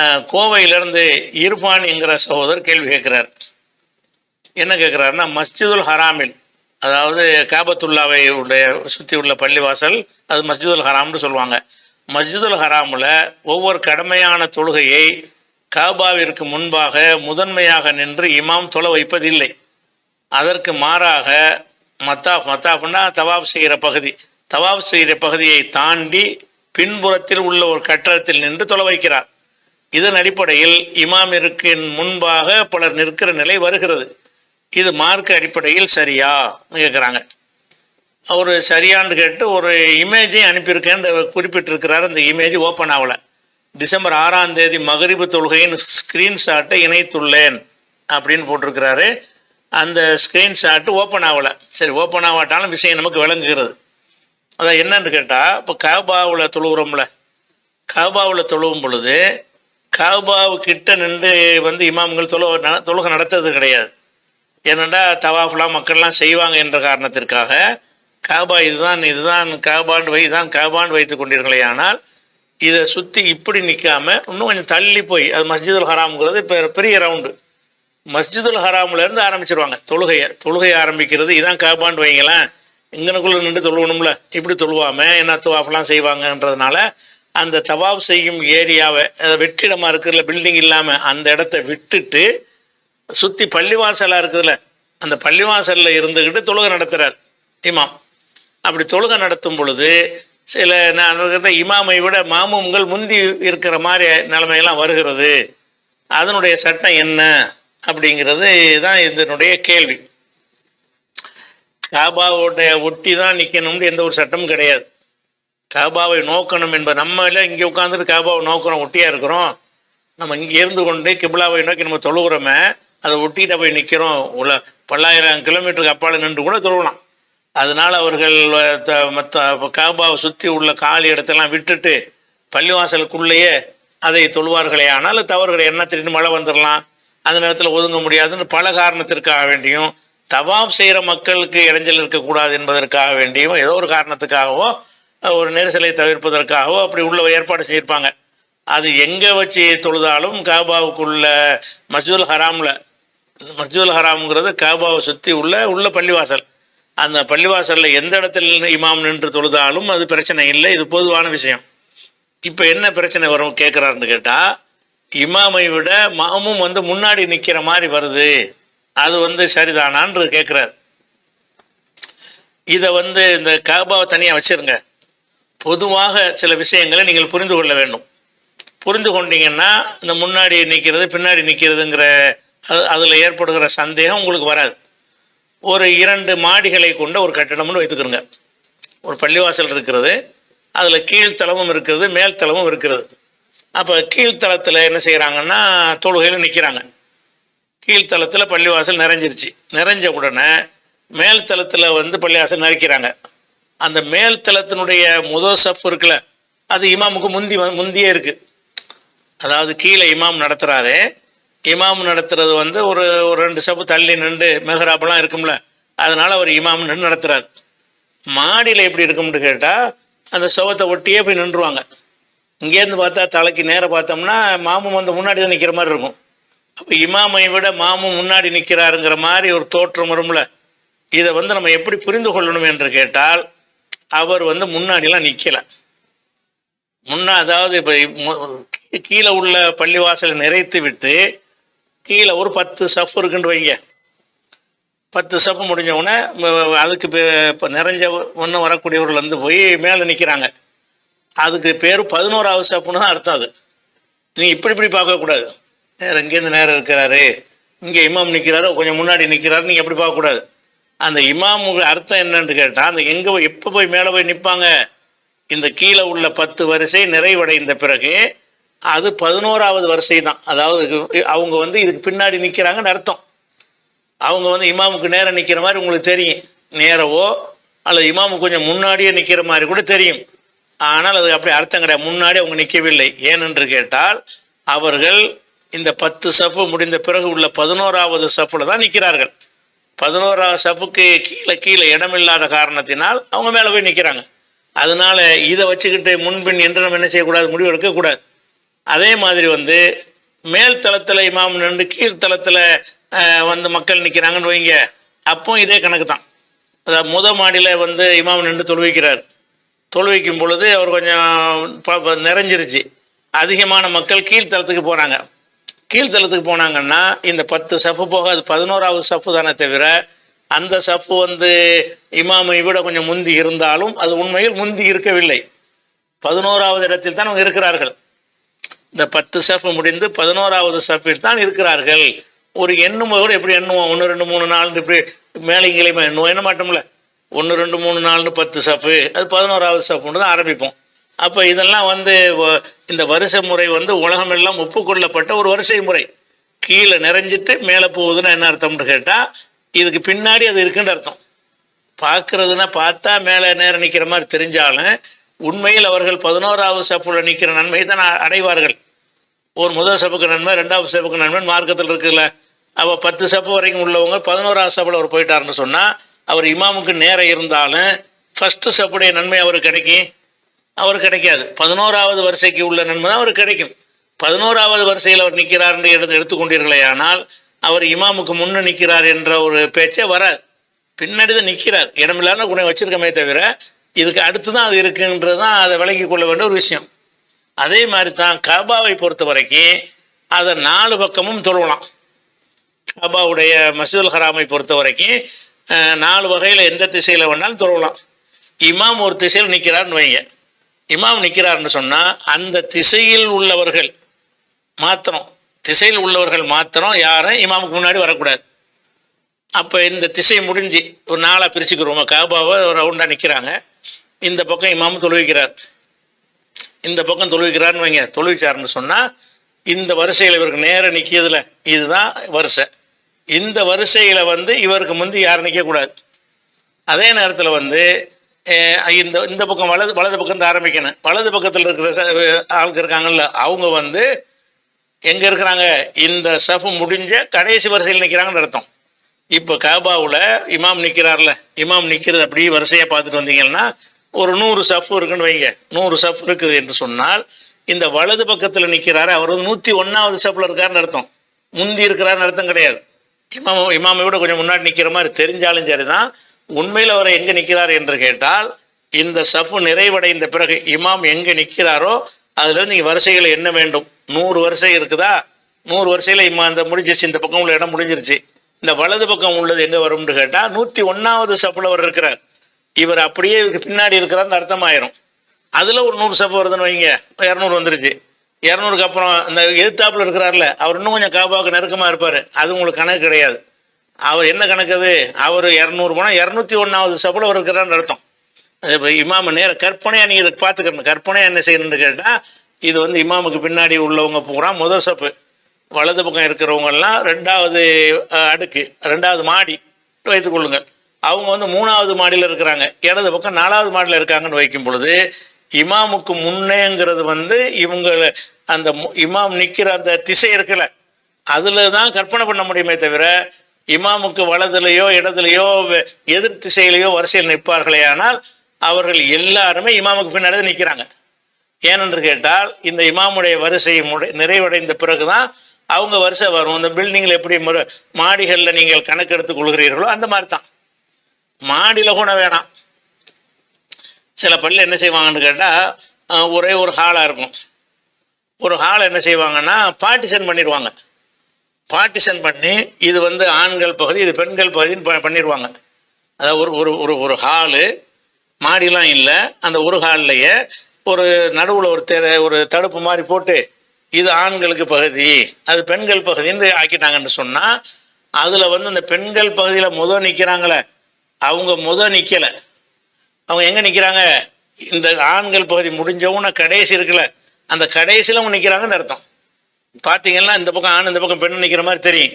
கோவையிலிருந்து இர்ஃபான் என்கிற சகோதரர் கேள்வி கேட்குறார். என்ன கேட்குறாருன்னா மஸ்ஜிதுல் ஹராமில் அதாவது காபத்துல்லாவை உடைய சுற்றி உள்ள பள்ளிவாசல் அது மஸ்ஜிதுல் ஹராம்னு சொல்லுவாங்க. மஸ்ஜிதுல் ஹராமில் ஒவ்வொரு கடமையான தொழுகையை காபாவிற்கு முன்பாக முதன்மையாக நின்று இமாம் தொலை வைப்பதில்லை. அதற்கு மாறாக மத்தாஃப் மத்தாஃப்னா தவாப் செய்கிற பகுதி. தவாப் செய்கிற பகுதியை தாண்டி பின்புறத்தில் உள்ள ஒரு கட்டடத்தில் நின்று தொலை வைக்கிறார். இதன் அடிப்படையில் இமாமிற்கு முன்பாக பலர் நிற்கிற நிலை வருகிறது. இது மார்க் அடிப்படையில் சரியா? கேட்குறாங்க. அவர் சரியான்னு கேட்டு ஒரு இமேஜையும் அனுப்பியிருக்கேன்னு குறிப்பிட்டிருக்கிறார் அந்த இமேஜ் ஓப்பன் ஆகலை. டிசம்பர் ஆறாம் தேதி மகரிபு தொழுகையின் ஸ்க்ரீன்ஷாட்டை இணைத்துள்ளேன் அப்படின்னு போட்டிருக்கிறாரு. அந்த ஸ்க்ரீன்ஷாட்டு ஓப்பன் ஆகலை. சரி ஓப்பன் ஆகாட்டாலும் விஷயம் நமக்கு விளங்குகிறது. அதான் என்னன்னு கேட்டால் இப்போ கபாவில் தொழுகிறோம்ல. கபாவில் தொழுவும் பொழுது காபாவு கிட்ட நின்று வந்து இமாம்கள் தொழு தொழுகை நடத்துறது கிடையாது. ஏனெண்டா தவாஃப்லாம் மக்கள்லாம் செய்வாங்க என்ற காரணத்திற்காக காபா இதுதான் இதுதான் காபான்னு வை இதுதான் காபான்னு வைத்து கொண்டீர்களே ஆனால் இதை சுற்றி இப்படி நிற்காம இன்னும் கொஞ்சம் தள்ளி போய் அது மஸ்ஜிதுல் ஹராம்ங்கிறது இப்போ பெரிய ரவுண்டு. மஸ்ஜிதுல் ஹராம்லேருந்து ஆரம்பிச்சிருவாங்க. தொழுகையை தொழுகையை ஆரம்பிக்கிறது இதான் காபான்னு வைங்களேன் இங்கனக்குள்ளே நின்று தொழுவணும்ல இப்படி தொழுவாமல் என்ன துவாஃப்லாம் செய்வாங்கன்றதுனால அந்த தவாப் செய்யும் ஏரியாவை அது வெற்றிடமா இருக்குதுல்ல பில்டிங் இல்லாம அந்த இடத்த விட்டுட்டு சுத்தி பள்ளிவாசலா இருக்குதுல அந்த பள்ளிவாசல்ல இருந்துக்கிட்டு தொழுகை நடத்துறார் இமாம். அப்படி தொழுகை நடத்தும் பொழுது சில நான் இமாமை விட மாமும்கள் முந்தி இருக்கிற மாதிரி நிலைமையெல்லாம் வருகிறது. அதனுடைய சட்டம் என்ன அப்படிங்கிறது தான் இதனுடைய கேள்வி. காபாவோட ஒட்டி தான் நிற்கணும்னு எந்த ஒரு சட்டமும் கிடையாது. காபாவை நோக்கணும் என்பது நம்ம எல்லாம் இங்கே உட்காந்துட்டு காபாவை நோக்கிறோம் ஒட்டியா இருக்கிறோம். நம்ம இங்கே இருந்து கொண்டு கிபிலாவை நோக்கி நம்ம தொழுகிறோமே அதை ஒட்டிட்டு போய் நிற்கிறோம் உள்ள பல்லாயிரம் கிலோமீட்டருக்கு அப்பால் நின்று கூட தொழுகலாம். அதனால் அவர்கள் மற்ற காபாவை சுற்றி உள்ள காலி இடத்தெல்லாம் விட்டுட்டு பள்ளிவாசலுக்குள்ளேயே அதை தொழுவார்களே. ஆனால் தவறுகளை. என்ன திடீர்னு மழை வந்துடலாம் அந்த நேரத்தில் ஒதுங்க முடியாதுன்னு பல காரணத்திற்காக வேண்டியும் தவாப் செய்கிற மக்களுக்கு இடைஞ்சல் இருக்கக்கூடாது என்பதற்காக வேண்டியும் ஏதோ ஒரு காரணத்துக்காகவோ ஒரு நெரிசலை தவிர்ப்பதற்காகவோ அப்படி உள்ள ஏற்பாடு செய்யிருப்பாங்க அது எங்கே வச்சு தொழுதாலும் காபாவுக்குள்ள மஸ்ஜூல் ஹராமில் மஸ்ஜூல் ஹராம்ங்கிறது காபாவை சுற்றி உள்ள உள்ள பள்ளிவாசல். அந்த பள்ளிவாசலில் எந்த இடத்துல இமாம் நின்று தொழுதாலும் அது பிரச்சனை இல்லை இது பொதுவான விஷயம். இப்போ என்ன பிரச்சனை வரும் கேட்குறாருன்னு கேட்டால் இமாமை விட மாமும் வந்து முன்னாடி நிற்கிற மாதிரி வருது. அது வந்து சரிதானான்னு கேட்குறாரு இதை வந்து இந்த காபாவை தனியாக வச்சுருங்க. பொதுவாக சில விஷயங்களை நீங்கள் புரிந்து கொள்ள வேண்டும். புரிந்து கொண்டீங்கன்னா இந்த முன்னாடி நிற்கிறது பின்னாடி நிற்கிறதுங்கிற அது அதில் ஏற்படுகிற சந்தேகம் உங்களுக்கு வராது. ஒரு இரண்டு மாடிகளை கொண்ட ஒரு கட்டிடம்னு வைத்துக்கிறோங்க ஒரு பள்ளிவாசல் இருக்கிறது அதில் கீழ்த்தளமும் இருக்கிறது மேல்தளமும் இருக்கிறது. அப்போ கீழ்த்தளத்தில் என்ன செய்கிறாங்கன்னா தொழுகையில் நிற்கிறாங்க கீழ்த்தளத்தில் பள்ளிவாசல் நிறைஞ்சிருச்சு. நிறைஞ்ச உடனே மேல்தளத்தில் வந்து பள்ளிவாசல் நிறைக்கிறாங்க. அந்த மேல்தளத்தினுடைய முதல் சஃப் இருக்குல்ல அது இமாமுக்கு முந்தி முந்தியே இருக்குது அதாவது கீழே இமாம் நடத்துகிறாரு இமாம் நடத்துறது வந்து ஒரு ஒரு ரெண்டு சப்பு தள்ளி நின்று மெஹராபெல்லாம் இருக்கும்ல அதனால அவர் இமாம் நின்று நடத்துறாரு. மாடியில் எப்படி இருக்கும்னு கேட்டால் அந்த சுவத்தை ஒட்டியே போய் நின்றுவாங்க. இங்கேருந்து பார்த்தா தலைக்கு நேராக பார்த்தோம்னா மாமும் வந்து முன்னாடி தான் நிற்கிற மாதிரி இருக்கும். அப்போ இமாமை விட மாமும் முன்னாடி நிற்கிறாருங்கிற மாதிரி ஒரு தோற்றம் வரும்ல. இதை வந்து நம்ம எப்படி புரிந்து கொள்ளணும் என்று கேட்டால் அவர் வந்து முன்னாடிலாம் நிற்கலை முன்னா அதாவது இப்போ கீழே உள்ள பள்ளிவாசலை நிறைத்து விட்டு கீழே ஒரு பத்து சஃப் இருக்குன்னு வைங்க. பத்து சஃப் முடிஞ்ச உடனே அதுக்கு இப்போ நிறைஞ்ச ஒன்று வரக்கூடியவர்கள் வந்து போய் மேலே நிற்கிறாங்க அதுக்கு பேர் பதினோராவது சப்புன்னு தான் அர்த்தம் அது. நீங்கள் இப்படி இப்படி பார்க்கக்கூடாது நேரம் இங்கேருந்து நேரம் இருக்கிறாரு. இங்கே இமாம் நிற்கிறாரு கொஞ்சம் முன்னாடி நிற்கிறாரு நீங்கள் எப்படி பார்க்கக்கூடாது அந்த இமாம் அர்த்தம் என்னன்னு கேட்டால் அந்த எங்கே எப்போ போய் மேலே போய் நிற்பாங்க இந்த கீழே உள்ள பத்து வரிசை நிறைவடைந்த பிறகு அது பதினோராவது வரிசை தான். அதாவது அவங்க வந்து இதுக்கு பின்னாடி நிற்கிறாங்கன்னு அர்த்தம். அவங்க வந்து இமாமுக்கு நேரம் நிற்கிற மாதிரி உங்களுக்கு தெரியும். நேரவோ அல்லது இமாமுக்கு கொஞ்சம் முன்னாடியே நிற்கிற மாதிரி கூட தெரியும். ஆனால் அது அப்படி அர்த்தம் கிடையாது. முன்னாடி அவங்க நிற்கவில்லை ஏனென்று கேட்டால் அவர்கள் இந்த பத்து சஃபு முடிந்த பிறகு உள்ள பதினோராவது சஃபில் தான் நிற்கிறார்கள் பதினோராவது சஃப்புக்கு கீழே கீழே இடமில்லாத காரணத்தினால் அவங்க மேலே போய் நிற்கிறாங்க அதனால இதை வச்சுக்கிட்டு முன்பின் என்று நம்ம என்ன செய்யக்கூடாது? முடிவு எடுக்கக்கூடாது. அதே மாதிரி வந்து மேல் தளத்தில் இமாம் நின்று கீழ் தளத்தில் வந்து மக்கள் நிற்கிறாங்கன்னு வைங்க. அப்போ இதே கணக்கு தான் அதாவது முத மாடியில் வந்து இமாம் நின்று தொழுவிக்கிறார். தொழுவிக்கும் பொழுது அவர் கொஞ்சம் நிறைஞ்சிருச்சு. அதிகமான மக்கள் கீழ்த்தளத்துக்கு போகிறாங்க கீழ்த்தளத்துக்கு போனாங்கன்னா இந்த பத்து சஃப்பு போக அது பதினோராவது சஃப்பு தானே தவிர அந்த சஃப்பு வந்து இமாமை விட கொஞ்சம் முந்தி இருந்தாலும் அது உண்மையில் முந்தி இருக்கவில்லை. பதினோராவது இடத்தில் தான் அவங்க இருக்கிறார்கள். இந்த பத்து சஃப் முடிந்து பதினோராவது சஃபில் தான் இருக்கிறார்கள். ஒரு எண்ணுமோ கூட எப்படி எண்ணுவோம்? ஒன்று ரெண்டு மூணு நாலு இப்படி மேலே கீழே எண்ணுவோம். எண்ண மாட்டோம்ல. ஒன்று ரெண்டு மூணு நாலுன்னு பத்து சஃப்பு. அது பதினோராவது சஃப்புன்னு தான் ஆரம்பிப்போம். அப்போ இதெல்லாம் வந்து இந்த வரிசை முறை வந்து உலகமெல்லாம் ஒப்புக்கொள்ளப்பட்ட ஒரு வரிசை முறை. கீழே நிறைஞ்சிட்டு மேலே போகுதுன்னா என்ன அர்த்தம்னு கேட்டால் இதுக்கு பின்னாடி அது இருக்குன்ற அர்த்தம். பார்க்கறதுன்னா பார்த்தா மேலே நேரம் நிற்கிற மாதிரி தெரிஞ்சாலும் உண்மையில் அவர்கள் பதினோராவது சப்புல நிற்கிற நன்மையை தான் அடைவார்கள். ஒரு முதல் சப்புக்கு நன்மை ரெண்டாவது சப்புக்கு நன்மை மார்க்கத்தில் இருக்குல்ல. அவள் பத்து சப்பு வரைக்கும் உள்ளவங்க பதினோராவது சப்பில் அவர் போயிட்டாருன்னு சொன்னால் அவர் இமாமுக்கு நேரம் இருந்தாலும் ஃபஸ்ட்டு சப்புடைய நன்மை அவருக்கு கிடைக்கும். அவர் கிடைக்காது. பதினோராவது வரிசைக்கு உள்ள நன்மை தான் அவர் கிடைக்கும். பதினோராவது வரிசையில் அவர் நிற்கிறார் என்று எடுத்து எடுத்துக்கொண்டீர்களே ஆனால் அவர் இமாமுக்கு முன்னே நிற்கிறார் என்ற ஒரு பேச்சே வராது. பின்னாடி தான் நிற்கிறார். இடமில்லாத குணம் வச்சிருக்கமே தவிர இதுக்கு அடுத்து தான் அது இருக்குன்றது தான் அதை விளங்கி கொள்ள வேண்டிய ஒரு விஷயம். அதே மாதிரி தான் கபாவை பொறுத்த வரைக்கும் அதை நாலு பக்கமும் தொழுவலாம். கபாவுடைய மசூல் ஹராமை பொறுத்த வரைக்கும் நாலு வகையில் எந்த திசையில் வேணாலும் தொழுவலாம். இமாம் ஒரு திசையில் நிற்கிறார்னு வைங்க. இமாம் நிற்கிறார்னு சொன்னால் அந்த திசையில் உள்ளவர்கள் மாத்திரம் திசையில் உள்ளவர்கள் மாத்திரம் யாரும் இமாமுக்கு முன்னாடி வரக்கூடாது. அப்போ இந்த திசை முடிஞ்சு ஒரு நாளாக பிரிச்சுக்கிறோம். காபாவை ஒரு ரவுண்டாக நிற்கிறாங்க இந்த பக்கம் இமாமும் தொழுவிக்கிறார். இந்த பக்கம் தொழுவிக்கிறார்னு வைங்க. தொழுவிச்சாருன்னு சொன்னால் இந்த வரிசையில் இவருக்கு நேரம் நிற்கியதில் இதுதான் வரிசை. இந்த வரிசையில் வந்து இவருக்கு முந்தி யாரும் நிற்கக்கூடாது அதே நேரத்தில் வந்து இந்த இந்த பக்கம் வலது வலது பக்கம் தான் ஆரம்பிக்கணும். வலது பக்கத்தில் இருக்கிற ச- இருக்காங்கல்ல அவங்க வந்து எங்கே இருக்கிறாங்க? இந்த சஃபு முடிஞ்ச கடைசி வரிசையில் நிற்கிறாங்கன்னு அர்த்தம். இப்போ காபாவில் இமாம் நிற்கிறார்ல இமாம் நிற்கிறது அப்படியே வரிசையாக பார்த்துட்டு வந்தீங்கன்னா ஒரு நூறு சஃப் இருக்குன்னு வைங்க. நூறு சஃப் இருக்குது என்று சொன்னால் இந்த வலது பக்கத்தில் நிற்கிறாரு அவர் வந்து நூற்றி ஒன்றாவது சஃப்பில் இருக்காருன்னு அர்த்தம். முந்தி இருக்கிறாருன்னு அர்த்தம் கிடையாது. இமாம் இமாமை விட கொஞ்சம் முன்னாடி நிற்கிற மாதிரி தெரிஞ்சாலும் சரி தான் உண்மையில் அவர் எங்கே நிற்கிறார் என்று கேட்டால் இந்த சஃபு நிறைவடைந்த பிறகு இமாம் எங்கே நிற்கிறாரோ அதுலேருந்து நீங்கள் வரிசைகள் என்ன வேண்டும்? நூறு வரிசை இருக்குதா? நூறு வரிசையில் இம்மா இந்த முடிஞ்சிருச்சு இந்த பக்கம் உள்ள இடம் முடிஞ்சிருச்சு. இந்த வலது பக்கம் உள்ளது எங்கே வரும்னு கேட்டால் நூற்றி ஒன்றாவது சஃபில் அவர் இருக்கிறார். இவர் அப்படியே இவருக்கு பின்னாடி இருக்கிறார்னு அர்த்தமாயிரும். அதில் ஒரு நூறு சஃபு வருதுன்னு வைங்க இரநூறு வந்துருச்சு. இரநூறுக்கு அப்புறம் இந்த எழுத்தாப்பில் இருக்கிறார்ல அவர் இன்னும் கொஞ்சம் காபாவுக்கு நெருக்கமாக இருப்பார். அது உங்களுக்கு கணக்கு கிடையாது. அவர் என்ன கணக்கு அது அவர் இரநூறு போனால் இரநூத்தி ஒன்றாவது சபையில் அவர் இருக்கிறான்னு அர்த்தம். இப்போ இமாம நேர கற்பனையாக நீங்கள் இதை பார்த்துக்கணும். கற்பனையாக என்ன செய்யணும்னு கேட்டால் இது வந்து இமாமுக்கு பின்னாடி உள்ளவங்க பூரா முதல் சப்பு. வலது பக்கம் இருக்கிறவங்கெல்லாம் ரெண்டாவது அடுக்கு ரெண்டாவது மாடி வைத்துக்கொள்ளுங்கள் அவங்க வந்து மூணாவது மாடியில் இருக்கிறாங்க. இடது பக்கம் நாலாவது மாடியில் இருக்காங்கன்னு வைக்கும் பொழுது இமாமுக்கு முன்னேங்கிறது வந்து இவங்க அந்த மு- இமாம் நிற்கிற அந்த திசை இருக்குல்ல அதில் தான் கற்பனை பண்ண முடியுமே தவிர இமாமுக்கு வலதுலையோ இடதுலையோ எதிர் திசையிலையோ வரிசையில் நிற்பார்களே ஆனால் அவர்கள் எல்லாருமே இமாமுக்கு பின்னாடி நிற்கிறாங்க. ஏனென்று கேட்டால் இந்த இமாமுடைய வரிசை முடை நிறைவடைந்த பிறகுதான் அவங்க வரிசை வரும். இந்த பில்டிங்கில் எப்படி மாடிகளில் நீங்கள் கணக்கெடுத்துக் கொள்கிறீர்களோ அந்த மாதிரி தான் மாடியில் கூட வேணாம். சில பள்ளி என்ன செய்வாங்கன்னு கேட்டால் ஒரே ஒரு ஹாலாக இருக்கும். ஒரு ஹால் என்ன செய்வாங்கன்னா பார்ட்டிஷன் பண்ணிடுவாங்க. பார்ட்டிஷன் பண்ணி இது வந்து ஆண்கள் பகுதி இது பெண்கள் பகுதின்னு ப- பண்ணிடுவாங்க அதாவது ஒரு ஒரு ஒரு ஒரு ஹாலு மாடிலாம் இல்லை. அந்த ஒரு ஹால்லையே ஒரு நடுவில் ஒரு தெ ஒரு தடுப்பு மாதிரி போட்டு இது ஆண்களுக்கு பகுதி அது பெண்கள் பகுதின்னு ஆக்கிட்டாங்கன்னு சொன்னால் அதில் வந்து அந்த பெண்கள் பகுதியில் முத நிற்கிறாங்களே அவங்க முத நிற்கலை அவங்க எங்கே நிற்கிறாங்க இந்த ஆண்கள் பகுதி முடிஞ்சவுன கடைசி இருக்குல்ல அந்த கடைசியில் அவங்க நிற்கிறாங்கன்னு அர்த்தம். பார்த்தீங்கன்னா இந்த பக்கம் ஆண் இந்த பக்கம் பெண் நிற்கிற மாதிரி தெரியும்.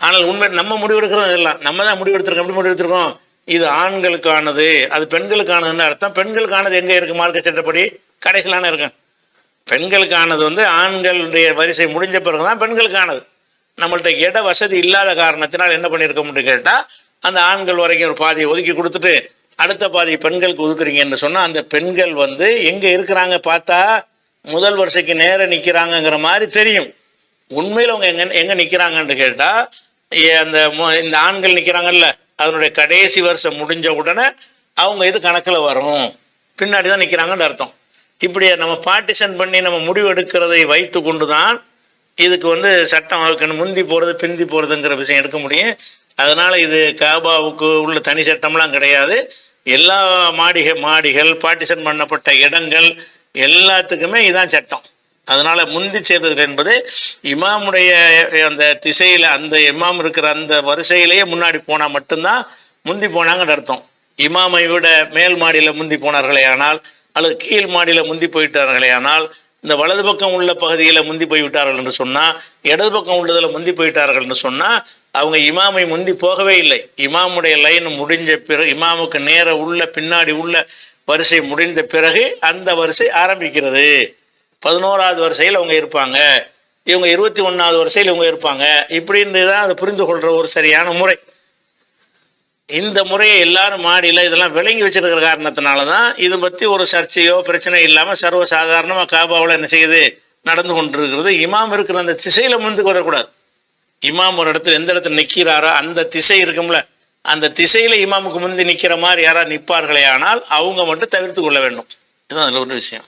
ஆனால் உண்மை நம்ம முடிவெடுக்கிறோம் இதெல்லாம். நம்ம தான் முடிவெடுத்திருக்கோம் எப்படி முடிவெடுத்திருக்கோம் இது ஆண்களுக்கானது அது பெண்களுக்கானதுன்னு அர்த்தம். பெண்களுக்கானது எங்கே இருக்கு? மார்க்க சட்டப்படி கடைசியிலான இருக்கு பெண்களுக்கானது வந்து ஆண்களுடைய வரிசை முடிஞ்ச பிறகு தான் பெண்களுக்கானது. நம்மள்ட்ட இட வசதி இல்லாத காரணத்தினால் என்ன பண்ணியிருக்க முடியும் கேட்டால் அந்த ஆண்கள் வரைக்கும் ஒரு பாதியை ஒதுக்கி கொடுத்துட்டு அடுத்த பாதி பெண்களுக்கு ஒதுக்குறீங்கன்னு சொன்னால் அந்த பெண்கள் வந்து எங்கே இருக்கிறாங்க பார்த்தா முதல் வரிசைக்கு நேர நிற்கிறாங்கங்கிற மாதிரி தெரியும். உண்மையில் அவங்க எங்க எங்கே நிற்கிறாங்கன்னு கேட்டால் அந்த இந்த ஆண்கள் நிற்கிறாங்கல்ல அதனுடைய கடைசி வருஷம் முடிஞ்ச உடனே அவங்க இது கணக்கில் வரும். பின்னாடி தான் நிற்கிறாங்கன்னு அர்த்தம். இப்படி நம்ம பார்ட்டிஷன் பண்ணி நம்ம முடிவு எடுக்கிறதை வைத்து கொண்டு தான் இதுக்கு வந்து சட்டம் வகுக்கணும் முந்தி போகிறது பிந்தி போகிறதுங்கிற விஷயம் எடுக்க முடியும். அதனால் இது காபாவுக்கு உள்ள தனி சட்டம்லாம் கிடையாது. எல்லா மாடிக மாடிகள் பார்ட்டிஷன் பண்ணப்பட்ட இடங்கள் எல்லாத்துக்குமே இதான் சட்டம். அதனால முந்தி சேர்வது என்பது இமாமுடைய அந்த திசையில அந்த இமாம் இருக்கிற அந்த வரிசையிலேயே முன்னாடி போனா மட்டும்தான் முந்தி போனாங்கன்னு அர்த்தம். இமாமை விட மேல் மாடியில முந்தி போனார்களே ஆனால் அல்லது கீழ் மாடியில முந்தி போயிட்டார்களே ஆனால் இந்த வலது பக்கம் உள்ள பகுதியில் முந்தி போய்விட்டார்கள் என்று சொன்னால் இடது பக்கம் உள்ளதில் முந்தி போயிட்டார்கள் என்று சொன்னால் அவங்க இமாமை முந்தி போகவே இல்லை. இமாமுடைய லைன் முடிஞ்ச பிறகு இமாமுக்கு நேர உள்ள பின்னாடி உள்ள வரிசை முடிந்த பிறகு அந்த வரிசை ஆரம்பிக்கிறது. பதினோராவது வரிசையில் அவங்க இருப்பாங்க. இவங்க இருபத்தி ஒன்றாவது வரிசையில் இவங்க இருப்பாங்க. இப்படின்னு தான் அதை புரிந்து கொள்கிற ஒரு சரியான முறை. இந்த முறையை எல்லாரும் மாடியில் இதெல்லாம் விளங்கி வச்சிருக்கிற காரணத்தினால தான் இது பற்றி ஒரு சர்ச்சையோ பிரச்சனை இல்லாமல் சர்வசாதாரணமாக காபாவில் என்ன செய்யுது? நடந்து கொண்டிருக்கிறது. இமாம் இருக்கிற அந்த திசையில் முந்துக்கு வரக்கூடாது இமாம் ஒரு இடத்துல எந்த இடத்துல நிற்கிறாரோ அந்த திசை இருக்கும்ல. அந்த திசையில் இமாமுக்கு முந்தி நிற்கிற மாதிரி யாராவது நிற்பார்களே ஆனால் அவங்க மட்டும் தவிர்த்து கொள்ள வேண்டும். இதுதான் அதில் ஒரு விஷயம்.